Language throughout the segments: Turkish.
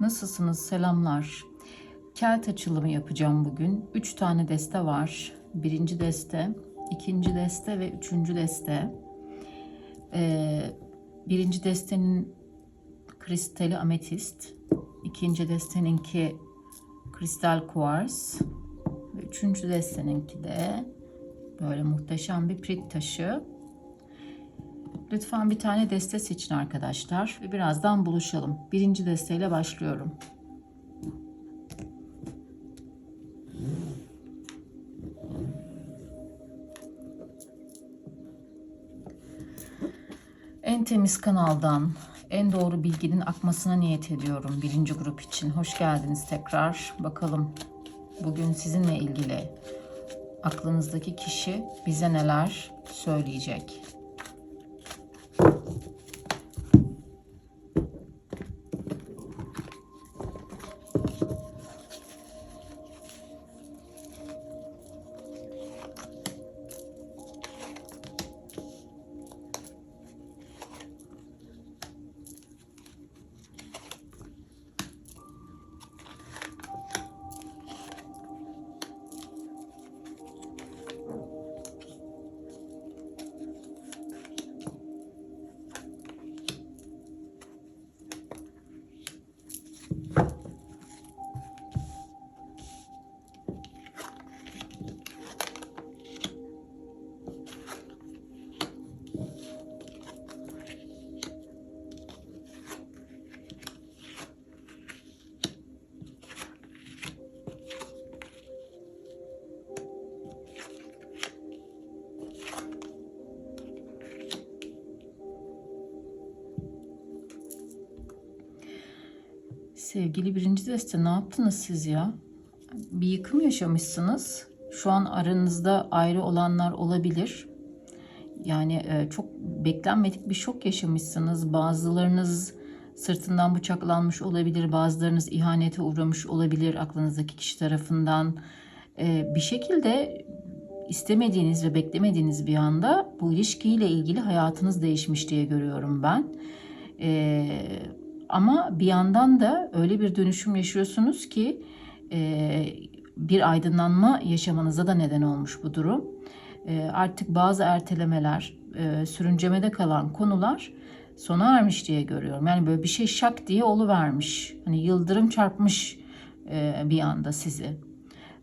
Nasılsınız? Selamlar. Kelt açılımı yapacağım bugün. Üç tane deste var. Birinci deste, ikinci deste ve üçüncü deste. Ee, birinci destenin kristali ametist. ikinci desteninki kristal kuars. Ve üçüncü desteninki de böyle muhteşem bir prit taşı. Lütfen bir tane deste seçin arkadaşlar ve birazdan buluşalım. Birinci desteyle başlıyorum. En temiz kanaldan en doğru bilginin akmasına niyet ediyorum birinci grup için. Hoş geldiniz tekrar. Bakalım bugün sizinle ilgili aklınızdaki kişi bize neler söyleyecek? Sevgili birinci deste ne yaptınız siz ya? Bir yıkım yaşamışsınız. Şu an aranızda ayrı olanlar olabilir. Yani e, çok beklenmedik bir şok yaşamışsınız. Bazılarınız sırtından bıçaklanmış olabilir. Bazılarınız ihanete uğramış olabilir aklınızdaki kişi tarafından. E, bir şekilde istemediğiniz ve beklemediğiniz bir anda bu ilişkiyle ilgili hayatınız değişmiş diye görüyorum ben. Eee ama bir yandan da öyle bir dönüşüm yaşıyorsunuz ki e, bir aydınlanma yaşamanıza da neden olmuş bu durum. E, artık bazı ertelemeler, e, sürüncemede kalan konular sona ermiş diye görüyorum. Yani böyle bir şey şak diye vermiş. Hani yıldırım çarpmış e, bir anda sizi.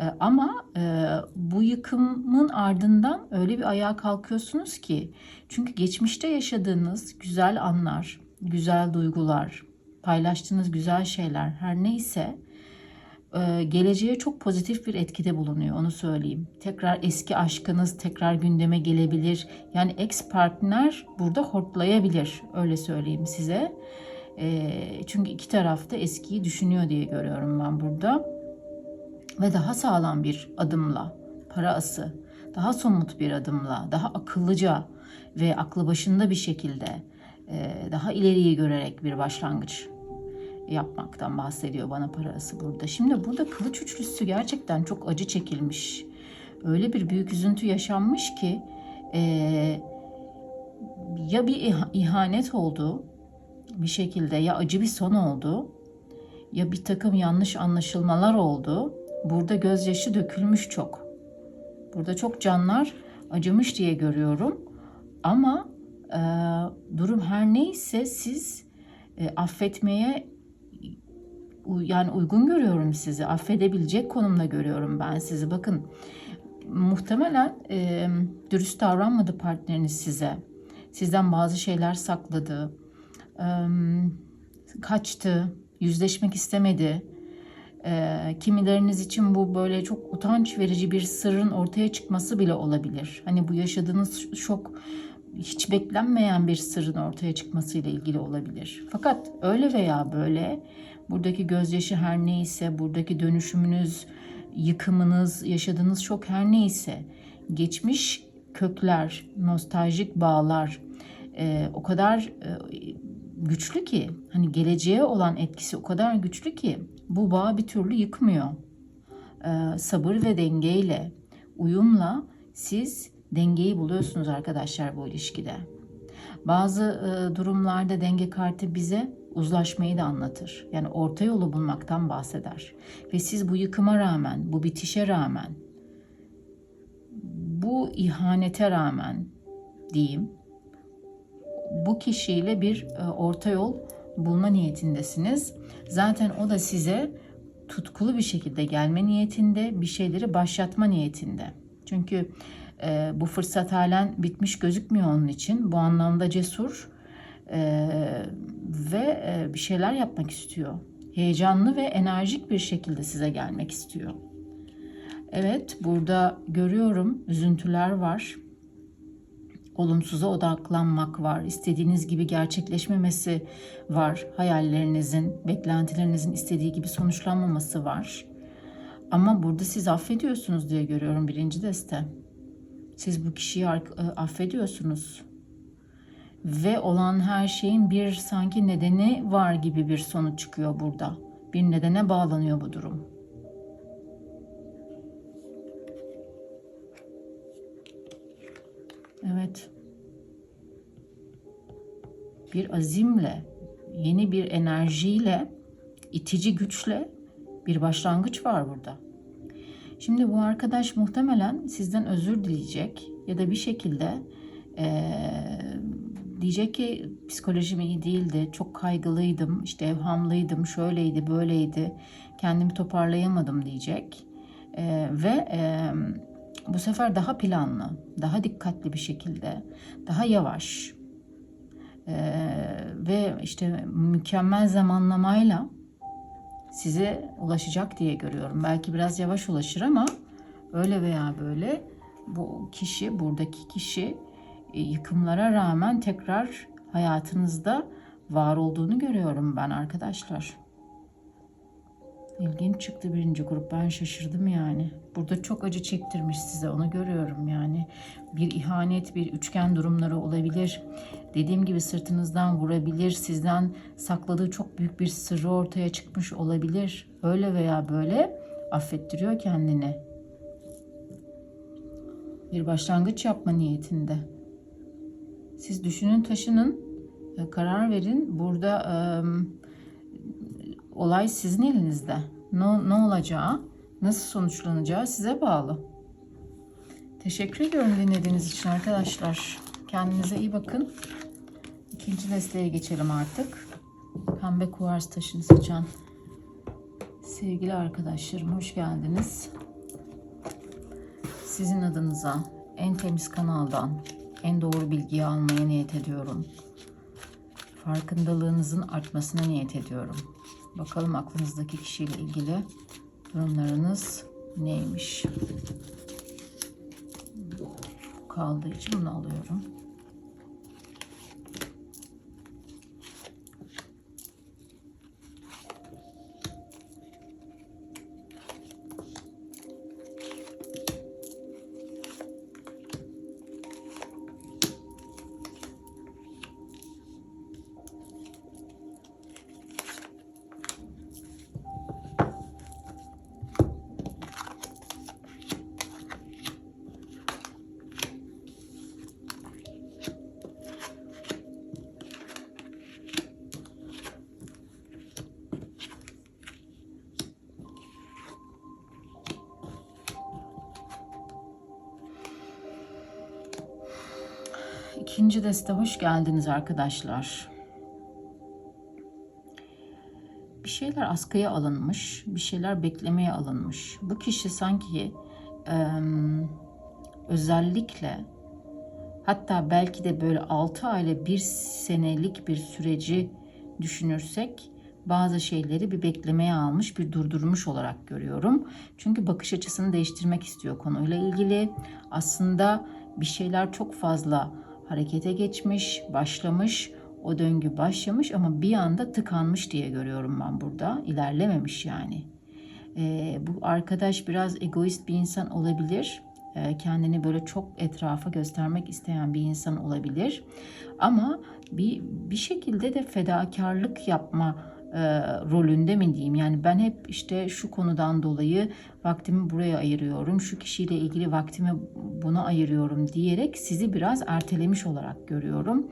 E, ama e, bu yıkımın ardından öyle bir ayağa kalkıyorsunuz ki çünkü geçmişte yaşadığınız güzel anlar, güzel duygular, paylaştığınız güzel şeyler her neyse e, geleceğe çok pozitif bir etkide bulunuyor onu söyleyeyim. Tekrar eski aşkınız tekrar gündeme gelebilir. Yani ex partner burada hortlayabilir öyle söyleyeyim size. E, çünkü iki tarafta eskiyi düşünüyor diye görüyorum ben burada. Ve daha sağlam bir adımla para ası, daha somut bir adımla, daha akıllıca ve aklı başında bir şekilde daha ileriyi görerek bir başlangıç yapmaktan bahsediyor bana parası burada. Şimdi burada kılıç üçlüsü gerçekten çok acı çekilmiş. Öyle bir büyük üzüntü yaşanmış ki e, ya bir ihanet oldu bir şekilde ya acı bir son oldu ya bir takım yanlış anlaşılmalar oldu. Burada gözyaşı dökülmüş çok. Burada çok canlar acımış diye görüyorum. Ama e, durum her neyse siz e, affetmeye yani uygun görüyorum sizi. Affedebilecek konumda görüyorum ben sizi. Bakın muhtemelen e, dürüst davranmadı partneriniz size. Sizden bazı şeyler sakladı. E, kaçtı. Yüzleşmek istemedi. E, kimileriniz için bu böyle çok utanç verici bir sırrın ortaya çıkması bile olabilir. Hani bu yaşadığınız şok hiç beklenmeyen bir sırrın ortaya çıkmasıyla ilgili olabilir. Fakat öyle veya böyle buradaki gözyaşı her neyse, buradaki dönüşümünüz, yıkımınız, yaşadığınız şok her neyse, geçmiş kökler, nostaljik bağlar e, o kadar e, güçlü ki, hani geleceğe olan etkisi o kadar güçlü ki bu bağ bir türlü yıkmıyor. E, sabır ve dengeyle, uyumla siz dengeyi buluyorsunuz arkadaşlar bu ilişkide. Bazı e, durumlarda denge kartı bize uzlaşmayı da anlatır. Yani orta yolu bulmaktan bahseder. Ve siz bu yıkıma rağmen, bu bitişe rağmen, bu ihanete rağmen diyeyim, bu kişiyle bir e, orta yol bulma niyetindesiniz. Zaten o da size tutkulu bir şekilde gelme niyetinde, bir şeyleri başlatma niyetinde. Çünkü e, bu fırsat halen bitmiş gözükmüyor onun için. Bu anlamda cesur e, ve e, bir şeyler yapmak istiyor. Heyecanlı ve enerjik bir şekilde size gelmek istiyor. Evet, burada görüyorum üzüntüler var. Olumsuza odaklanmak var. İstediğiniz gibi gerçekleşmemesi var. Hayallerinizin, beklentilerinizin istediği gibi sonuçlanmaması var. Ama burada siz affediyorsunuz diye görüyorum birinci deste. Siz bu kişiyi e, affediyorsunuz. Ve olan her şeyin bir sanki nedeni var gibi bir sonuç çıkıyor burada. Bir nedene bağlanıyor bu durum. Evet. Bir azimle, yeni bir enerjiyle, itici güçle bir başlangıç var burada. Şimdi bu arkadaş muhtemelen sizden özür dileyecek ya da bir şekilde eee, diyecek ki psikolojim iyi değildi, çok kaygılıydım, işte evhamlıydım, şöyleydi, böyleydi, kendimi toparlayamadım diyecek. Eee, ve eee, bu sefer daha planlı, daha dikkatli bir şekilde, daha yavaş eee, ve işte mükemmel zamanlamayla size ulaşacak diye görüyorum. Belki biraz yavaş ulaşır ama öyle veya böyle bu kişi, buradaki kişi e, yıkımlara rağmen tekrar hayatınızda var olduğunu görüyorum ben arkadaşlar. İlginç çıktı birinci grup. Ben şaşırdım yani. Burada çok acı çektirmiş size onu görüyorum yani. Bir ihanet, bir üçgen durumları olabilir. Dediğim gibi sırtınızdan vurabilir. Sizden sakladığı çok büyük bir sırrı ortaya çıkmış olabilir. Öyle veya böyle affettiriyor kendini. Bir başlangıç yapma niyetinde. Siz düşünün, taşının, e, karar verin. Burada e, olay sizin elinizde. Ne, ne olacağı, nasıl sonuçlanacağı size bağlı. Teşekkür ediyorum dinlediğiniz için arkadaşlar. Kendinize iyi bakın. İkinci desteğe geçelim artık. Pembe kuvars taşını seçen sevgili arkadaşlarım hoş geldiniz. Sizin adınıza en temiz kanaldan en doğru bilgiyi almaya niyet ediyorum. Farkındalığınızın artmasına niyet ediyorum. Bakalım aklınızdaki kişiyle ilgili durumlarınız neymiş? Kaldığı için bunu alıyorum. İkinci deste hoş geldiniz arkadaşlar. Bir şeyler askıya alınmış, bir şeyler beklemeye alınmış. Bu kişi sanki em, özellikle hatta belki de böyle 6 ayla bir senelik bir süreci düşünürsek bazı şeyleri bir beklemeye almış, bir durdurmuş olarak görüyorum. Çünkü bakış açısını değiştirmek istiyor konuyla ilgili. Aslında bir şeyler çok fazla harekete geçmiş, başlamış, o döngü başlamış ama bir anda tıkanmış diye görüyorum ben burada. İlerlememiş yani. Ee, bu arkadaş biraz egoist bir insan olabilir. Ee, kendini böyle çok etrafa göstermek isteyen bir insan olabilir. Ama bir, bir şekilde de fedakarlık yapma e, rolünde mi diyeyim? Yani ben hep işte şu konudan dolayı vaktimi buraya ayırıyorum, şu kişiyle ilgili vaktimi buna ayırıyorum diyerek sizi biraz ertelemiş olarak görüyorum.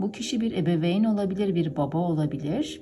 Bu kişi bir ebeveyn olabilir, bir baba olabilir,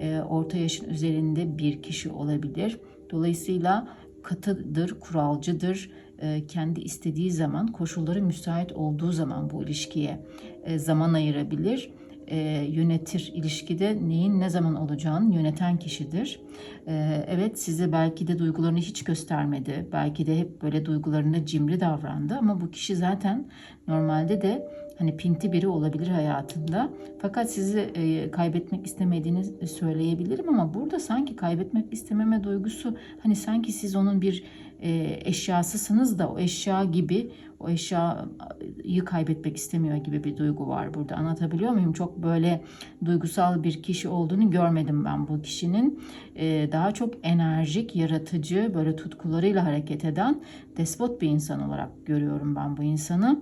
e, orta yaşın üzerinde bir kişi olabilir. Dolayısıyla katıdır, kuralcıdır, e, kendi istediği zaman, koşulları müsait olduğu zaman bu ilişkiye e, zaman ayırabilir e, yönetir. İlişkide neyin ne zaman olacağını yöneten kişidir. E, evet size belki de duygularını hiç göstermedi. Belki de hep böyle duygularında cimri davrandı ama bu kişi zaten normalde de hani pinti biri olabilir hayatında. Fakat sizi e, kaybetmek istemediğini söyleyebilirim ama burada sanki kaybetmek istememe duygusu hani sanki siz onun bir e, eşyasısınız da o eşya gibi o eşyayı kaybetmek istemiyor gibi bir duygu var burada. Anlatabiliyor muyum? Çok böyle duygusal bir kişi olduğunu görmedim ben bu kişinin. E, daha çok enerjik, yaratıcı, böyle tutkularıyla hareket eden despot bir insan olarak görüyorum ben bu insanı.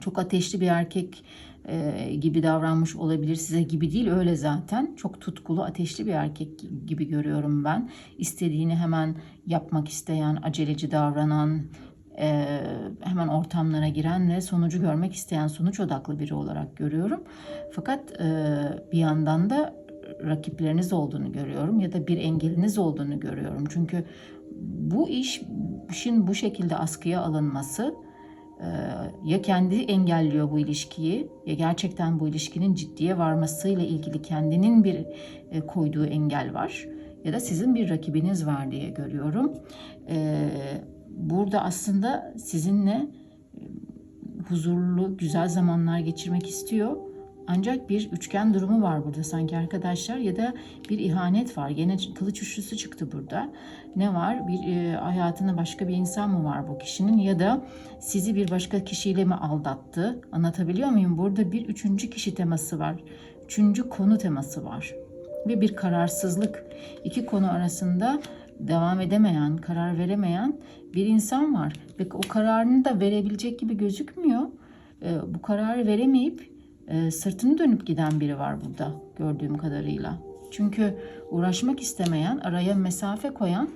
Çok ateşli bir erkek e, gibi davranmış olabilir. Size gibi değil öyle zaten. Çok tutkulu, ateşli bir erkek gibi görüyorum ben. İstediğini hemen yapmak isteyen, aceleci davranan, e, hemen ortamlara giren ve sonucu görmek isteyen, sonuç odaklı biri olarak görüyorum. Fakat e, bir yandan da rakipleriniz olduğunu görüyorum ya da bir engeliniz olduğunu görüyorum. Çünkü bu iş, işin bu şekilde askıya alınması ya kendi engelliyor bu ilişkiyi ya gerçekten bu ilişkinin ciddiye varmasıyla ilgili kendinin bir e, koyduğu engel var ya da sizin bir rakibiniz var diye görüyorum. Ee, burada aslında sizinle e, huzurlu, güzel zamanlar geçirmek istiyor ancak bir üçgen durumu var burada sanki arkadaşlar ya da bir ihanet var. Yine kılıç üçlüsü çıktı burada. Ne var? Bir e, hayatında başka bir insan mı var bu kişinin ya da sizi bir başka kişiyle mi aldattı? Anlatabiliyor muyum? Burada bir üçüncü kişi teması var. Üçüncü konu teması var. Ve bir kararsızlık. iki konu arasında devam edemeyen, karar veremeyen bir insan var. Ve o kararını da verebilecek gibi gözükmüyor. E, bu kararı veremeyip e, sırtını dönüp giden biri var burada gördüğüm kadarıyla. Çünkü uğraşmak istemeyen, araya mesafe koyan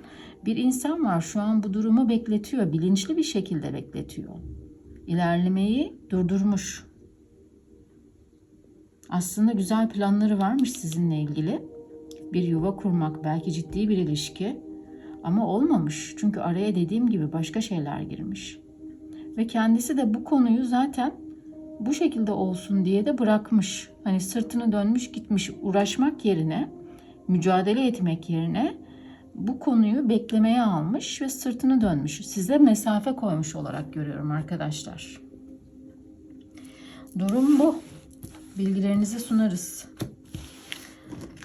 bir insan var. Şu an bu durumu bekletiyor, bilinçli bir şekilde bekletiyor. İlerlemeyi durdurmuş. Aslında güzel planları varmış sizinle ilgili. Bir yuva kurmak, belki ciddi bir ilişki. Ama olmamış. Çünkü araya dediğim gibi başka şeyler girmiş. Ve kendisi de bu konuyu zaten bu şekilde olsun diye de bırakmış. Hani sırtını dönmüş gitmiş uğraşmak yerine, mücadele etmek yerine bu konuyu beklemeye almış ve sırtını dönmüş. Size mesafe koymuş olarak görüyorum arkadaşlar. Durum bu. Bilgilerinizi sunarız.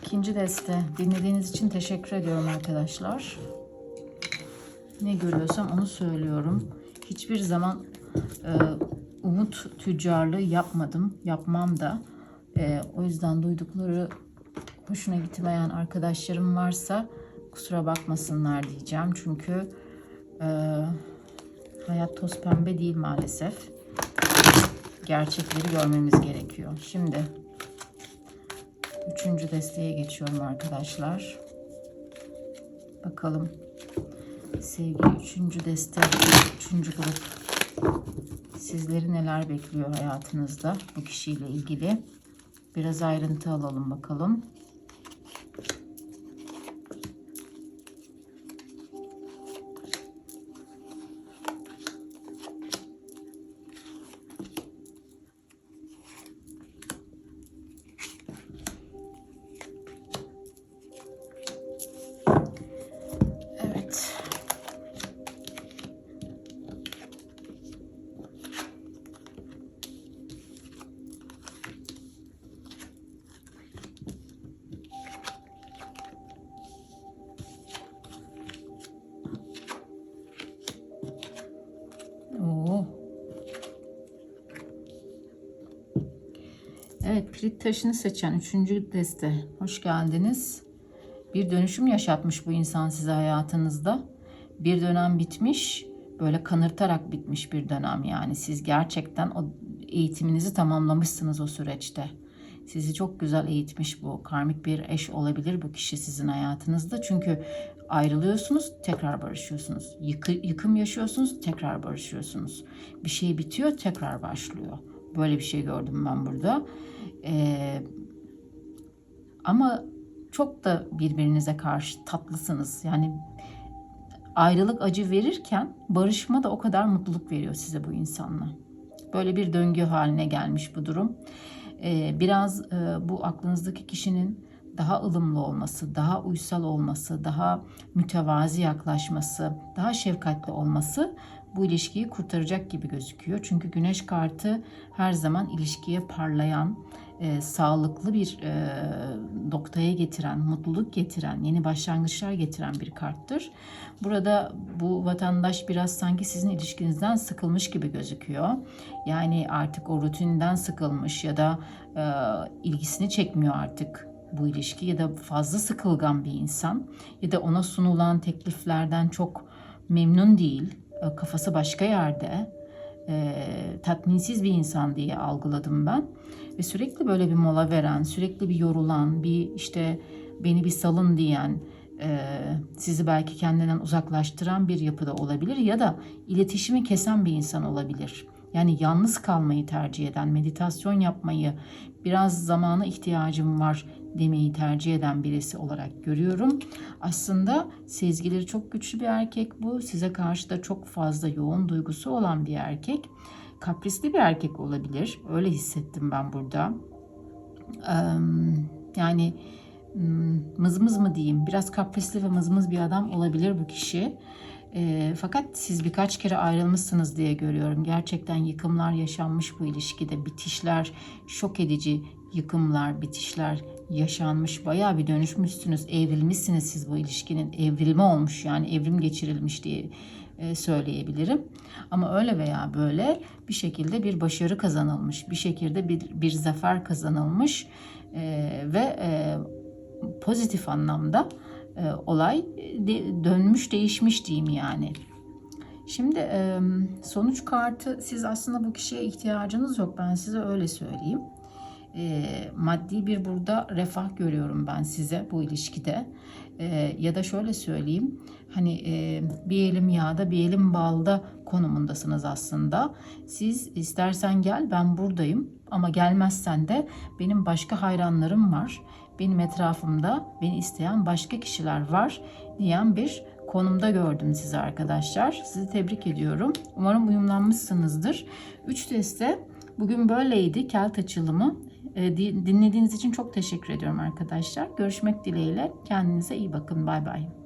İkinci deste. Dinlediğiniz için teşekkür ediyorum arkadaşlar. Ne görüyorsam onu söylüyorum. Hiçbir zaman e, umut tüccarlığı yapmadım. Yapmam da. E, o yüzden duydukları hoşuna gitmeyen arkadaşlarım varsa kusura bakmasınlar diyeceğim. Çünkü e, hayat toz pembe değil maalesef. Gerçekleri görmemiz gerekiyor. Şimdi üçüncü desteğe geçiyorum arkadaşlar. Bakalım sevgili üçüncü deste, üçüncü grup Sizleri neler bekliyor hayatınızda bu kişiyle ilgili? Biraz ayrıntı alalım bakalım. Evet, kilit taşını seçen üçüncü deste. Hoş geldiniz. Bir dönüşüm yaşatmış bu insan size hayatınızda. Bir dönem bitmiş, böyle kanırtarak bitmiş bir dönem yani. Siz gerçekten o eğitiminizi tamamlamışsınız o süreçte. Sizi çok güzel eğitmiş bu. Karmik bir eş olabilir bu kişi sizin hayatınızda. Çünkü ayrılıyorsunuz, tekrar barışıyorsunuz. Yıkı, yıkım yaşıyorsunuz, tekrar barışıyorsunuz. Bir şey bitiyor, tekrar başlıyor. Böyle bir şey gördüm ben burada. Ee, ama çok da birbirinize karşı tatlısınız. Yani ayrılık acı verirken barışma da o kadar mutluluk veriyor size bu insanla. Böyle bir döngü haline gelmiş bu durum. Ee, biraz e, bu aklınızdaki kişinin daha ılımlı olması, daha uysal olması, daha mütevazi yaklaşması, daha şefkatli olması bu ilişkiyi kurtaracak gibi gözüküyor. Çünkü güneş kartı her zaman ilişkiye parlayan, e, sağlıklı bir e, noktaya getiren, mutluluk getiren, yeni başlangıçlar getiren bir karttır. Burada bu vatandaş biraz sanki sizin ilişkinizden sıkılmış gibi gözüküyor. Yani artık o rutinden sıkılmış ya da e, ilgisini çekmiyor artık bu ilişki ya da fazla sıkılgan bir insan ya da ona sunulan tekliflerden çok memnun değil, e, kafası başka yerde, e, tatminsiz bir insan diye algıladım ben. Ve sürekli böyle bir mola veren, sürekli bir yorulan, bir işte beni bir salın diyen, e, sizi belki kendinden uzaklaştıran bir yapıda olabilir ya da iletişimi kesen bir insan olabilir. Yani yalnız kalmayı tercih eden, meditasyon yapmayı, biraz zamana ihtiyacım var demeyi tercih eden birisi olarak görüyorum. Aslında sezgileri çok güçlü bir erkek bu. Size karşı da çok fazla yoğun duygusu olan bir erkek. Kaprisli bir erkek olabilir. Öyle hissettim ben burada. Yani mızmız mı diyeyim biraz kaprisli ve mızmız bir adam olabilir bu kişi. Fakat siz birkaç kere ayrılmışsınız diye görüyorum. Gerçekten yıkımlar yaşanmış bu ilişkide. Bitişler, şok edici yıkımlar, bitişler yaşanmış. Bayağı bir dönüşmüşsünüz. Evrilmişsiniz siz bu ilişkinin. Evrilme olmuş yani evrim geçirilmiş diye e, söyleyebilirim. Ama öyle veya böyle bir şekilde bir başarı kazanılmış. Bir şekilde bir, bir zafer kazanılmış. E, ve e, pozitif anlamda olay dönmüş değişmiş diyeyim yani. Şimdi sonuç kartı siz aslında bu kişiye ihtiyacınız yok ben size öyle söyleyeyim. E, maddi bir burada refah görüyorum ben size bu ilişkide. E, ya da şöyle söyleyeyim hani e, bir elim yağda bir elim balda konumundasınız aslında. Siz istersen gel ben buradayım ama gelmezsen de benim başka hayranlarım var benim etrafımda beni isteyen başka kişiler var diyen bir konumda gördüm sizi arkadaşlar. Sizi tebrik ediyorum. Umarım uyumlanmışsınızdır. 3 deste bugün böyleydi. Kelt açılımı. E, dinlediğiniz için çok teşekkür ediyorum arkadaşlar. Görüşmek dileğiyle. Kendinize iyi bakın. Bay bay.